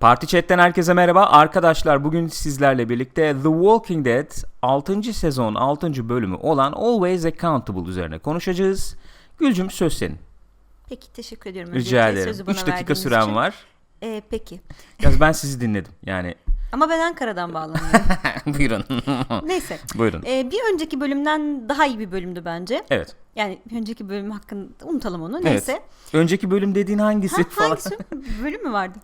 Parti Chat'ten herkese merhaba. Arkadaşlar bugün sizlerle birlikte The Walking Dead 6. sezon 6. bölümü olan Always Accountable üzerine konuşacağız. Gülcüm söz senin. Peki teşekkür ediyorum. Rica ederim. sözü bana 3 dakika süren için. var. Ee, peki. Yalnız ben sizi dinledim. Yani Ama ben Ankara'dan bağlanıyorum. buyurun. Neyse. buyurun. Ee, bir önceki bölümden daha iyi bir bölümdü bence. Evet. Yani bir önceki bölüm hakkında unutalım onu. Neyse. Önceki bölüm dediğin hangisi Ha, falan? hangisi? bölüm mü vardı?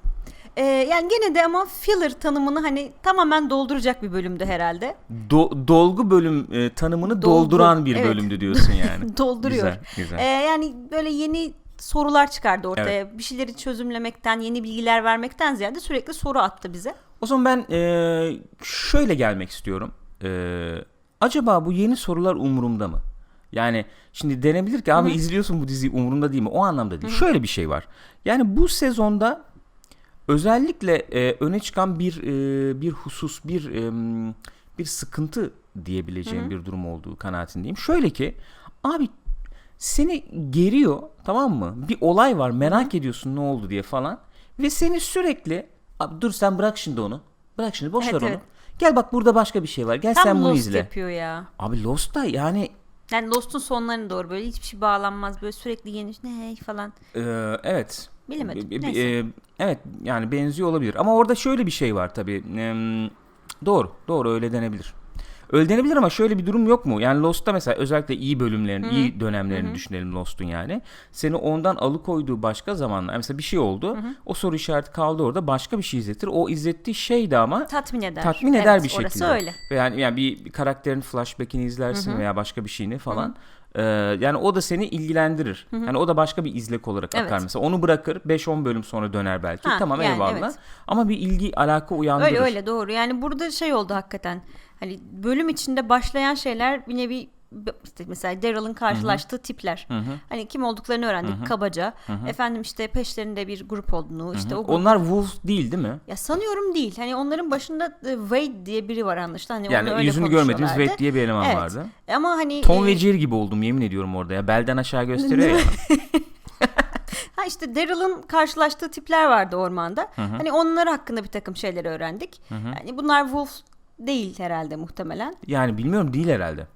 Ee, yani gene de ama filler tanımını hani tamamen dolduracak bir bölümdü herhalde. Do- dolgu bölüm e, tanımını Dolgu, dolduran bir evet. bölümdü diyorsun yani. Dolduruyor. Güzel, güzel. Ee, yani böyle yeni sorular çıkardı ortaya. Bir şeyleri çözümlemekten, yeni bilgiler vermekten ziyade sürekli soru attı bize. O zaman ben e, şöyle gelmek istiyorum. E, acaba bu yeni sorular umurumda mı? Yani şimdi denebilir ki abi izliyorsun bu diziyi umurumda değil mi? O anlamda değil. Şöyle bir şey var. Yani bu sezonda özellikle e, öne çıkan bir e, bir husus, bir e, bir sıkıntı diyebileceğim bir durum olduğu kanaatindeyim. Şöyle ki abi seni geriyor tamam mı? Bir olay var merak ediyorsun ne oldu diye falan ve seni sürekli abi dur sen bırak şimdi onu. Bırak şimdi boş Evet, ver onu. evet. Gel bak burada başka bir şey var. Gel Tam sen bunu Lost izle. yapıyor ya. Abi Lost da yani Yani Lost'un sonlarına doğru böyle hiçbir şey bağlanmaz. Böyle sürekli yeni ne falan. e, evet. Bilemedim. E, e, Neyse. e, evet yani benziyor olabilir. Ama orada şöyle bir şey var tabii. Em, doğru. Doğru öyle denebilir. Öyle denebilir ama şöyle bir durum yok mu? Yani Lost'ta mesela özellikle iyi bölümlerini, iyi dönemlerini düşünelim Lost'un yani. Seni ondan alıkoyduğu başka zamanlar. Mesela bir şey oldu. O soru işareti kaldı orada. Başka bir şey izletir. O izlettiği şey de ama Tatmin eder. tatmin eder Evet, bir şekilde. Orası öyle. Ve yani, yani bir, bir karakterin flashback'ini izlersin veya başka bir şeyini falan. Ee, yani o da seni ilgilendirir. Yani o da başka bir izlek olarak Evet. akar mesela. Onu bırakır 5-10 bölüm sonra döner belki. Ha, tamam yani eyvallah. evet. Ama bir ilgi alaka uyandırır. Öyle öyle doğru. Yani burada şey oldu hakikaten. Hani bölüm içinde başlayan şeyler bir nevi işte mesela Daryl'ın karşılaştığı tipler. Hani kim olduklarını öğrendik kabaca. Efendim işte peşlerinde bir grup olduğunu işte o grup- Onlar Wolf değil değil mi? ya sanıyorum değil. Hani onların başında e, Wade diye biri var anlaşılan. Hani Yani öyle yüzünü görmediğimiz. Wade diye bir eleman Evet. vardı. Ama hani Tom e, ve Jerry gibi oldum yemin ediyorum orada ya. Belden aşağı gösteriyor ya. Ha işte Daryl'ın karşılaştığı tipler vardı ormanda. Hani onlar hakkında bir takım şeyler öğrendik. Yani bunlar Wolf değil herhalde muhtemelen. Yani bilmiyorum değil herhalde.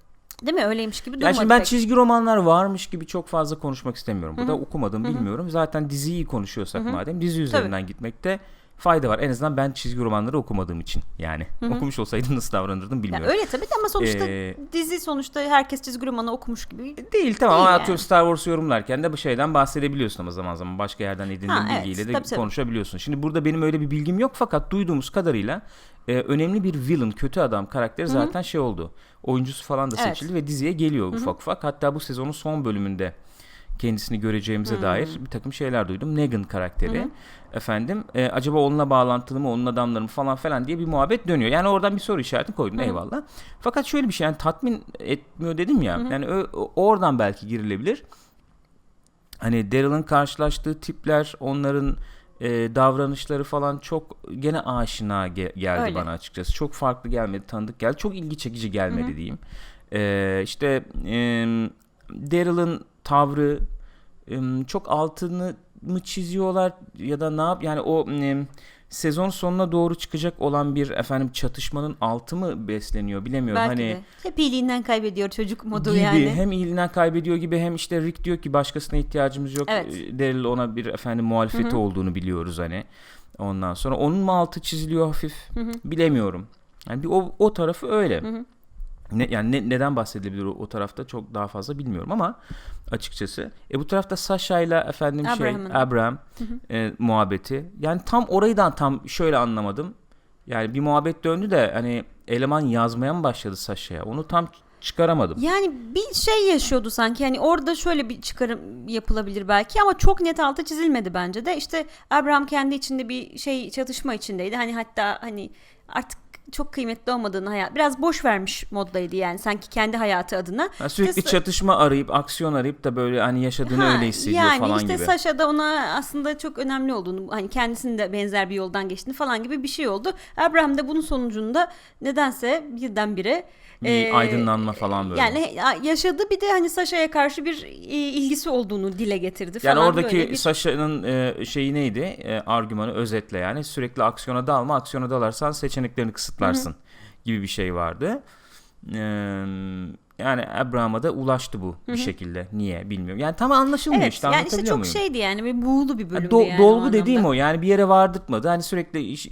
Değil mi? Öyleymiş gibi Ya durmadı şimdi ben pek. çizgi romanlar varmış gibi çok fazla konuşmak istemiyorum. Burada okumadım bilmiyorum. Zaten diziyi konuşuyorsak madem dizi üzerinden gitmekte fayda var. En azından ben çizgi romanları okumadığım için yani. Okumuş olsaydım nasıl davranırdım Ya bilmiyorum. öyle tabii ama sonuçta Ee, dizi sonuçta herkes çizgi romanı okumuş gibi. Değil tamam Değil ama yani. atıyorum Star Wars yorumlarken de bu şeyden bahsedebiliyorsun ama zaman zaman başka yerden edindiğin Ha, evet, bilgiyle de tabii, tabii. konuşabiliyorsun. Şimdi burada benim öyle bir bilgim yok fakat duyduğumuz kadarıyla e, önemli bir villain, kötü adam karakteri zaten şey oldu. Oyuncusu falan da Evet. seçildi ve diziye geliyor ufak ufak. Hatta bu sezonun son bölümünde kendisini göreceğimize dair bir takım şeyler duydum. Negan karakteri. Efendim e, acaba onunla bağlantılı mı onun adamları mı falan falan diye bir muhabbet dönüyor. Yani oradan bir soru işareti koydun eyvallah. Fakat şöyle bir şey yani tatmin etmiyor dedim ya. Yani ö- o- oradan belki girilebilir. Hani Daryl'ın karşılaştığı tipler onların e, davranışları falan çok gene aşina ge- geldi Öyle. bana açıkçası. Çok farklı gelmedi, tanıdık geldi. Çok ilgi çekici gelmedi diyeyim. E, işte e, Daryl'ın tavrı çok altını mı çiziyorlar ya da ne yap yani o sezon sonuna doğru çıkacak olan bir efendim çatışmanın altı mı besleniyor bilemiyorum. Belki hani de. Hep iyiliğinden kaybediyor çocuk modu gibi yani. hem iyiliğinden kaybediyor gibi hem işte Rick diyor ki başkasına ihtiyacımız yok. Evet. Daryl ona bir efendim muhalefeti olduğunu biliyoruz hani. Ondan sonra onun mu altı çiziliyor hafif bilemiyorum. Yani bir o, o tarafı öyle. Ne, yani ne- neden bahsedilebilir o, o tarafta çok daha fazla bilmiyorum ama açıkçası. E bu tarafta Sasha ile efendim şey Abraham e, muhabbeti. Yani tam orayıdan tam şöyle anlamadım. Yani bir muhabbet döndü de hani eleman yazmaya mı başladı Sasha'ya? Onu tam çıkaramadım. Yani bir şey yaşıyordu sanki. Hani orada şöyle bir çıkarım yapılabilir belki ama çok net altı çizilmedi bence de. İşte Abraham kendi içinde bir şey çatışma içindeydi. Hani hatta hani artık çok kıymetli olmadığını hayat biraz boş vermiş moddaydı yani sanki kendi hayatı adına. Ha, sürekli İşte- çatışma arayıp aksiyon arayıp da böyle hani yaşadığını Ha, öyle hissediyor yani falan işte gibi. Sasha da ona aslında çok önemli olduğunu hani kendisinin de benzer bir yoldan geçtiğini falan gibi bir şey oldu. Abraham da bunun sonucunda nedense birdenbire Bir e, aydınlanma falan böyle. Yani yaşadı bir de hani Sasha'ya karşı bir e, ilgisi olduğunu dile getirdi Yani falan oradaki böyle bir Sasha'nın e, şeyi neydi? E, argümanı özetle yani sürekli aksiyona dalma. Aksiyona dalarsan seçeneklerini kısıtlarsın gibi bir şey vardı. E, yani Abraham'a da ulaştı bu bir şekilde. Niye bilmiyorum. Yani tam anlaşılmıyor Evet işte yani işte çok muyum? şeydi yani bir buğulu bir bölümdü do- yani. dolgu o dediğim anlamda. o yani bir yere vardırtmadı. Hani sürekli iş,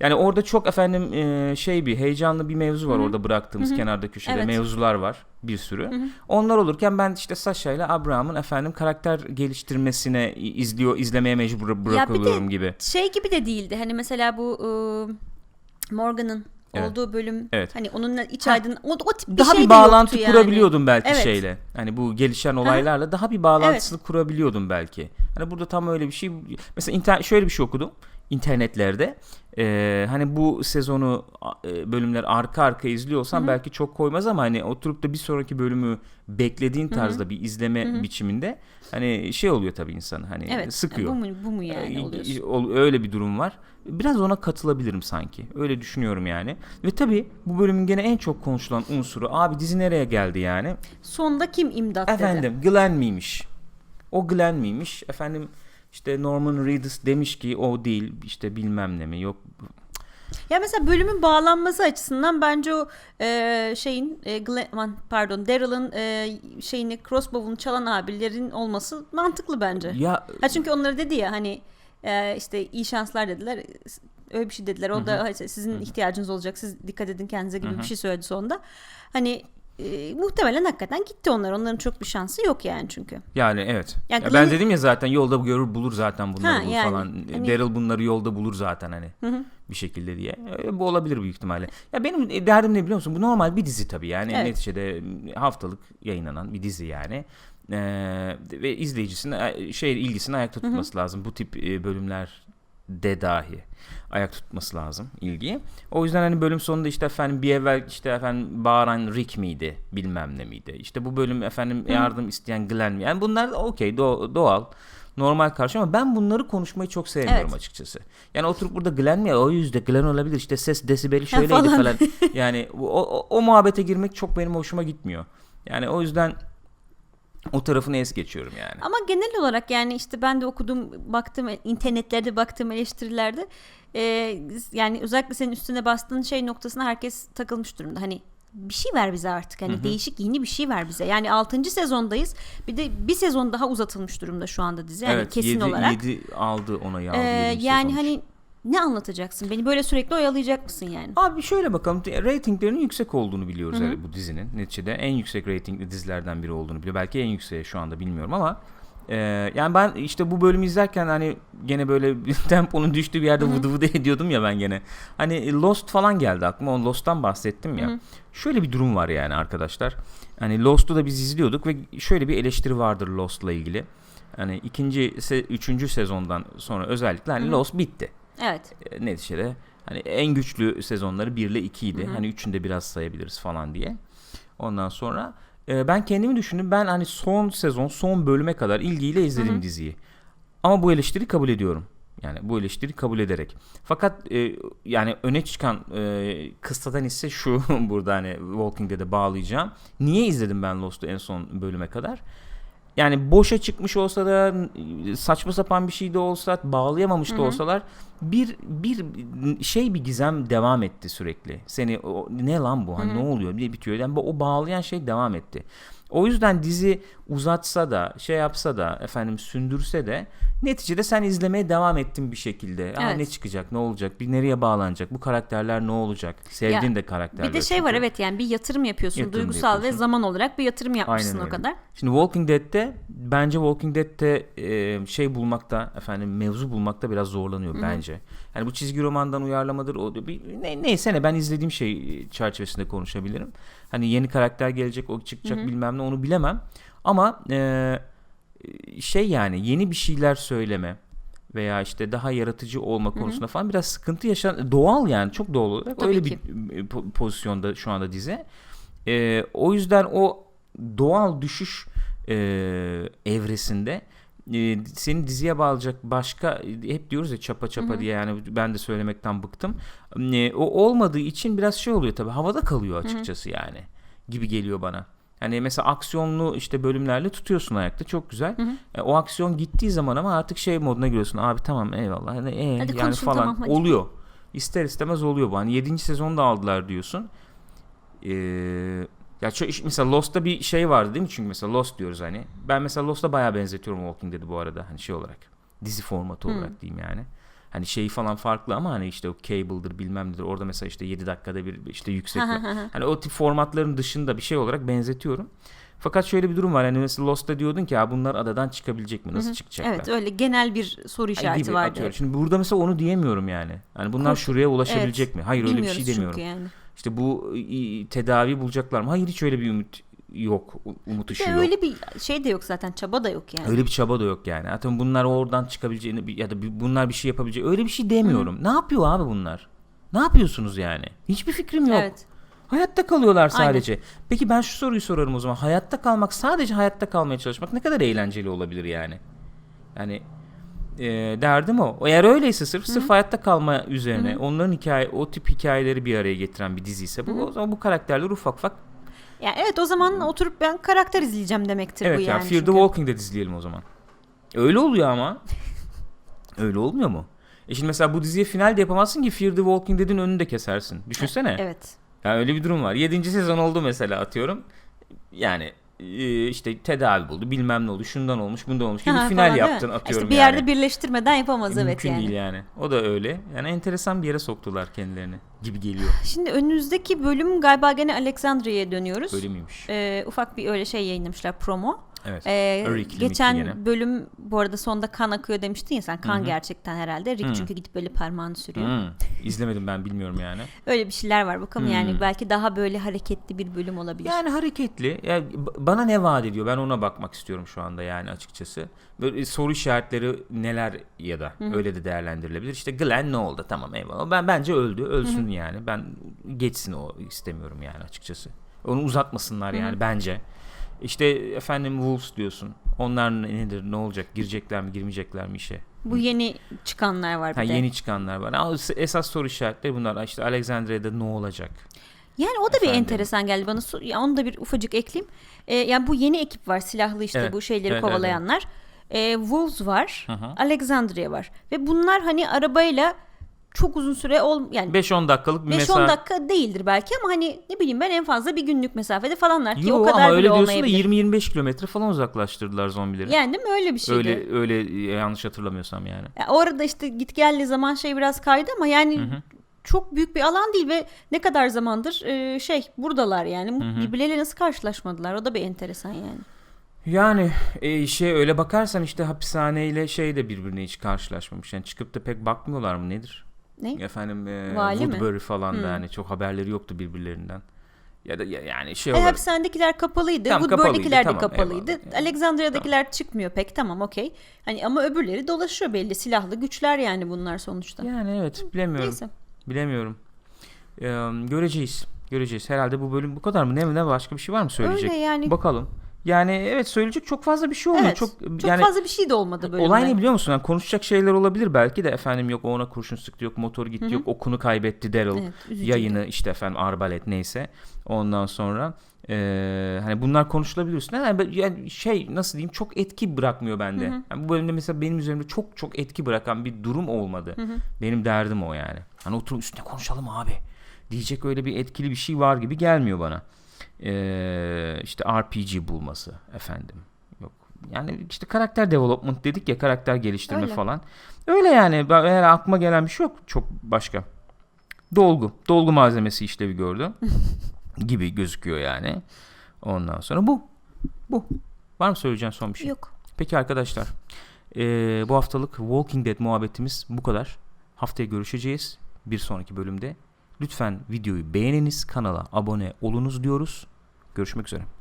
yani orada çok efendim e, şey bir heyecanlı bir mevzu var orada bıraktığımız kenarda köşede Evet. mevzular var bir sürü. Onlar olurken ben işte Sasha ile Abraham'ın efendim karakter geliştirmesine izliyor izlemeye mecbur bırakılıyorum gibi. Şey gibi de değildi hani mesela bu e, Morgan'ın Evet. olduğu bölüm Evet. hani onunla iç aydın o, o tip bir Daha şey bir bağlantı yani. kurabiliyordum belki Evet. şeyle. Hani bu gelişen olaylarla daha bir bağlantısını kurabiliyordum belki. Hani burada tam öyle bir şey. Mesela internet şöyle bir şey okudum internetlerde. Ee, hani bu sezonu e, bölümler arka arka izliyorsan belki çok koymaz ama hani oturup da bir sonraki bölümü beklediğin tarzda bir izleme biçiminde hani şey oluyor tabii insan hani Evet. sıkıyor. Bu mu, bu mu yani Ee, oluyorsun? ol- Öyle bir durum var. Biraz ona katılabilirim sanki. Öyle düşünüyorum yani. Ve tabii bu bölümün gene en çok konuşulan unsuru abi dizi nereye geldi yani? Sonda kim imdat dedi. Efendim Glenn miymiş? O Glenn miymiş? Efendim işte Norman Reedus demiş ki o değil işte bilmem ne mi yok Ya mesela bölümün bağlanması açısından bence o e, şeyin e, Glenn, pardon Daryl'ın e, şeyini crossbow'unu çalan abilerin olması mantıklı bence. ya Ha çünkü onları dedi ya hani e, işte iyi şanslar dediler. Öyle bir şey dediler. O da işte sizin ihtiyacınız olacak. Siz dikkat edin kendinize gibi bir şey söyledi sonunda. Hani e, muhtemelen hakikaten gitti onlar. Onların çok bir şansı yok yani çünkü. yani evet. Ya Ya Glenn- ben dedim ya zaten yolda görür bulur zaten bunları Ha, bulur yani, falan. hani- Daryl bunları yolda bulur zaten hani. bir şekilde diye. E, bu olabilir büyük ihtimalle. Ya benim derdim ne biliyor musun? Bu normal bir dizi tabii yani. Evet. Neticede haftalık yayınlanan bir dizi yani. Ee, ve izleyicisinin e, şey ilgisini ayakta tutması lazım. Bu tip e, bölümler de dahi ayak tutması lazım ilgiyi. O yüzden hani bölüm sonunda işte efendim bir evvel işte efendim bağıran Rick miydi bilmem ne miydi. İşte bu bölüm efendim yardım isteyen Glenn mi? Yani bunlar okey do- doğal normal karşı ama ben bunları konuşmayı çok sevmiyorum Evet. açıkçası. Yani oturup burada Glenn mi? O yüzde Glenn olabilir. İşte ses desibeli şöyleydi falan. falan. yani o, o, o muhabbete girmek çok benim hoşuma gitmiyor. Yani o yüzden o tarafını es geçiyorum yani. Ama genel olarak yani işte ben de okudum, baktım internetlerde baktığım eleştirilerde e, yani özellikle senin üstüne bastığın şey noktasına herkes takılmış durumda. Hani bir şey ver bize artık. Hani değişik yeni bir şey ver bize. Yani 6. sezondayız. Bir de bir sezon daha uzatılmış durumda şu anda dizi. Yani evet, kesin yedi, olarak. yedi aldı ona yağdı. Ee, yani sezonmuş. hani ne anlatacaksın? Beni böyle sürekli oyalayacak mısın yani? Abi şöyle bakalım. Ratinglerinin yüksek olduğunu biliyoruz yani bu dizinin. Neticede en yüksek ratingli dizilerden biri olduğunu biliyor. Belki en yükseği şu anda bilmiyorum ama e, yani ben işte bu bölümü izlerken hani gene böyle temponun düştüğü bir yerde vıdı vıdı ediyordum ya ben gene. Hani Lost falan geldi aklıma. O Lost'tan bahsettim ya. Şöyle bir durum var yani arkadaşlar. Hani Lost'u da biz izliyorduk ve şöyle bir eleştiri vardır Lost'la ilgili. Hani ikinci, se- üçüncü sezondan sonra özellikle hani Lost bitti Evet. e, neticede hani en güçlü sezonları 1 ile 2 idi. Hani üçünde biraz sayabiliriz falan diye. Ondan sonra e, ben kendimi düşündüm. Ben hani son sezon, son bölüme kadar ilgiyle izledim diziyi. Ama bu eleştiri kabul ediyorum. Yani bu eleştiri kabul ederek. Fakat e, yani öne çıkan e, kıssadan ise şu burada hani Walking Dead'e bağlayacağım. Niye izledim ben Lost'u en son bölüme kadar? Yani boşa çıkmış olsa da saçma sapan bir şey de olsa bağlayamamış da olsalar bir bir şey bir gizem devam etti sürekli. Seni o, ne lan bu? Hani ne oluyor? diye bitiyor. Yani o bağlayan şey devam etti. O yüzden dizi uzatsa da şey yapsa da efendim sündürse de neticede sen izlemeye devam ettin bir şekilde. Aa, Evet. ne çıkacak? Ne olacak? Bir nereye bağlanacak? Bu karakterler ne olacak? Sevdiğin de karakterler. Bir de şey var çünkü. evet yani bir yatırım yapıyorsun. Yatırım duygusal ve yapıyorsun. zaman olarak bir yatırım yapmışsın Aynen o kadar. Şimdi Walking Dead'te bence Walking Dead'te e, şey bulmakta efendim mevzu bulmakta biraz zorlanıyor bence. Yani bu çizgi romandan uyarlamadır o bir, ne, neyse ne ben izlediğim şey çerçevesinde konuşabilirim. Hani yeni karakter gelecek o çıkacak bilmem ne onu bilemem. Ama e, şey yani yeni bir şeyler söyleme veya işte daha yaratıcı olma konusunda falan biraz sıkıntı yaşan doğal yani çok doğal olarak Tabii öyle ki. bir po- pozisyonda şu anda dizi. Ee, o yüzden o doğal düşüş e, evresinde e, seni diziye bağlayacak başka hep diyoruz ya çapa çapa diye yani ben de söylemekten bıktım. E, o olmadığı için biraz şey oluyor tabii havada kalıyor açıkçası yani gibi geliyor bana. Hani mesela aksiyonlu işte bölümlerle tutuyorsun ayakta çok güzel. E, o aksiyon gittiği zaman ama artık şey moduna giriyorsun. Abi tamam eyvallah. Hani, e, Hadi yani konuşun, falan tamam, hadi. oluyor. İster istemez oluyor bu. Hani 7. sezonda aldılar diyorsun. Ee, ya çok, mesela Lost'ta bir şey vardı değil mi? Çünkü mesela Lost diyoruz hani. Ben mesela Lost'a bayağı benzetiyorum Walking Dead'i bu arada. Hani şey olarak. Dizi formatı olarak diyeyim yani. Hani şeyi falan farklı ama hani işte o cable'dır bilmem nedir. Orada mesela işte 7 dakikada bir işte yüksek. hani o tip formatların dışında bir şey olarak benzetiyorum. Fakat şöyle bir durum var. Hani mesela Lost'ta diyordun ki ya bunlar adadan çıkabilecek mi? Nasıl çıkacaklar? Evet öyle genel bir soru işareti gibi vardı. atıyorum. Şimdi burada mesela onu diyemiyorum yani. Yani bunlar Kork- şuraya ulaşabilecek Evet. mi? Hayır öyle bir Bilmiyoruz şey çünkü demiyorum. yani. İşte bu i- tedavi bulacaklar mı? Hayır hiç öyle bir ümit yok. Umut ışığı yok. öyle bir şey de yok zaten çaba da yok yani. Öyle bir çaba da yok yani. Zaten bunlar oradan çıkabileceğini ya da bunlar bir şey yapabilecek. Öyle bir şey demiyorum. Ne yapıyor abi bunlar? Ne yapıyorsunuz yani? Hiçbir fikrim yok. Evet. Hayatta kalıyorlar sadece. Peki ben şu soruyu sorarım o zaman. Hayatta kalmak, sadece hayatta kalmaya çalışmak ne kadar eğlenceli olabilir yani? Yani e, derdim o. Eğer öyleyse sırf sırf hayatta kalma üzerine onların hikaye o tip hikayeleri bir araya getiren bir dizi ise bu o zaman bu karakterler ufak ufak Yani evet o zaman oturup ben karakter izleyeceğim demektir evet bu ya yani. Fear the çünkü. Walking Dead izleyelim o zaman. Öyle oluyor ama. öyle olmuyor mu? E şimdi mesela bu diziye final de yapamazsın ki Fear the Walking Dead'in önünü de kesersin. Düşünsene. Evet. Yani öyle bir durum var. 7. sezon oldu mesela atıyorum. Yani işte tedavi buldu bilmem ne oldu şundan olmuş bundan olmuş gibi Ha, final falan yaptın atıyorum İşte bir yani. yerde birleştirmeden yapamaz evet Mümkün yani. değil yani. O da öyle. Yani enteresan bir yere soktular kendilerini gibi geliyor. Şimdi önümüzdeki bölüm galiba gene Alexandria'ya dönüyoruz. Öyle miymiş? Ee, ufak bir öyle şey yayınlamışlar promo. Evet. Ee, geçen gene. bölüm bu arada sonda kan akıyor demiştin ya sen kan Hı hı. gerçekten herhalde. Rick Hı. çünkü gidip böyle parmağını sürüyor. Hmm. İzlemedim ben bilmiyorum yani. Öyle bir şeyler var bakalım Hmm. yani belki daha böyle hareketli bir bölüm olabilir. Yani hareketli. Yani bana ne vaat ediyor? Ben ona bakmak istiyorum şu anda yani açıkçası. Böyle soru işaretleri neler ya da öyle de değerlendirilebilir. İşte Glenn ne oldu? Tamam eyvallah. Ben bence öldü. Ölsün yani. Ben geçsin o istemiyorum yani açıkçası. Onu uzatmasınlar yani bence. İşte efendim Wolves diyorsun. Onlar nedir? Ne olacak? Girecekler mi? Girmeyecekler mi işe? Bu yeni çıkanlar var bir Ha, de. yeni çıkanlar var. Esas soru işaretleri bunlar. İşte Alexandria'da ne olacak? Yani o da bir Efendim. enteresan geldi bana. Ya onu da bir ufacık ekleyeyim. Ee, yani bu yeni ekip var silahlı işte Evet, bu şeyleri evet, evet, kovalayanlar. Ee, Wolves var. Hı hı. Alexandria var. Ve bunlar hani arabayla çok uzun süre ol yani 5-10 dakikalık bir 5-10 mesai. dakika değildir belki ama hani ne bileyim ben en fazla bir günlük mesafede falanlar ki Yo, o kadar ama bile öyle diyorsun da olmayabilir. 20-25 kilometre falan uzaklaştırdılar zombileri. Yani değil mi öyle bir şeydi. öyle öyle yanlış hatırlamıyorsam yani. Ya orada işte git gelli zaman şey biraz kaydı ama yani çok büyük bir alan değil ve ne kadar zamandır e, şey buradalar yani. Birbirleriyle nasıl karşılaşmadılar? O da bir enteresan yani. Yani e, şey öyle bakarsan işte hapishaneyle şey de birbirine hiç karşılaşmamış. Yani çıkıp da pek bakmıyorlar mı nedir? Ne? Efendim e, Vali mi? Woodbury falan da Hmm. yani çok haberleri yoktu birbirlerinden. Ya da ya- yani şey E, olarak hapishanedekiler kapalıydı. Tamam, Woodbury'dekiler de kapalıydı, tamam, eyvallah. Alexandria'dakiler çıkmıyor pek. Tamam okey. Hani ama öbürleri dolaşıyor belli. Silahlı güçler yani bunlar sonuçta. yani evet bilemiyorum. Neyse. Bilemiyorum. E, göreceğiz. Göreceğiz. Herhalde bu bölüm bu kadar mı? Ne ne başka bir şey var mı söyleyecek? Öyle yani. Bakalım. Yani evet söyleyecek çok fazla bir şey olmuyor. Evet. Çok, Çok yani fazla bir şey de olmadı bölümde. Olay ne biliyor musun? Yani konuşacak şeyler olabilir belki de efendim yok ona kurşun sıktı yok motor gitti yok okunu kaybetti Daryl Evet, yayını işte efendim arbalet neyse ondan sonra eee, hani bunlar konuşulabilir üstüne yani, yani şey nasıl diyeyim çok etki bırakmıyor bende. Yani bu bölümde mesela benim üzerimde çok çok etki bırakan bir durum olmadı. Benim derdim o yani. Hani oturup üstüne konuşalım abi diyecek öyle bir etkili bir şey var gibi gelmiyor bana. Eee işte RPG bulması efendim. Yok. Yani işte karakter development dedik ya karakter geliştirme Öyle. falan. Öyle yani eğer aklıma gelen bir şey yok çok başka. Dolgu. Dolgu malzemesi işlevi gördü. gibi gözüküyor yani. Ondan sonra bu. Bu. Var mı söyleyeceğin son bir şey? Yok. Peki arkadaşlar. eee, bu haftalık Walking Dead muhabbetimiz bu kadar. Haftaya görüşeceğiz. Bir sonraki bölümde. Lütfen videoyu beğeniniz. Kanala abone olunuz diyoruz. Görüşmek üzere.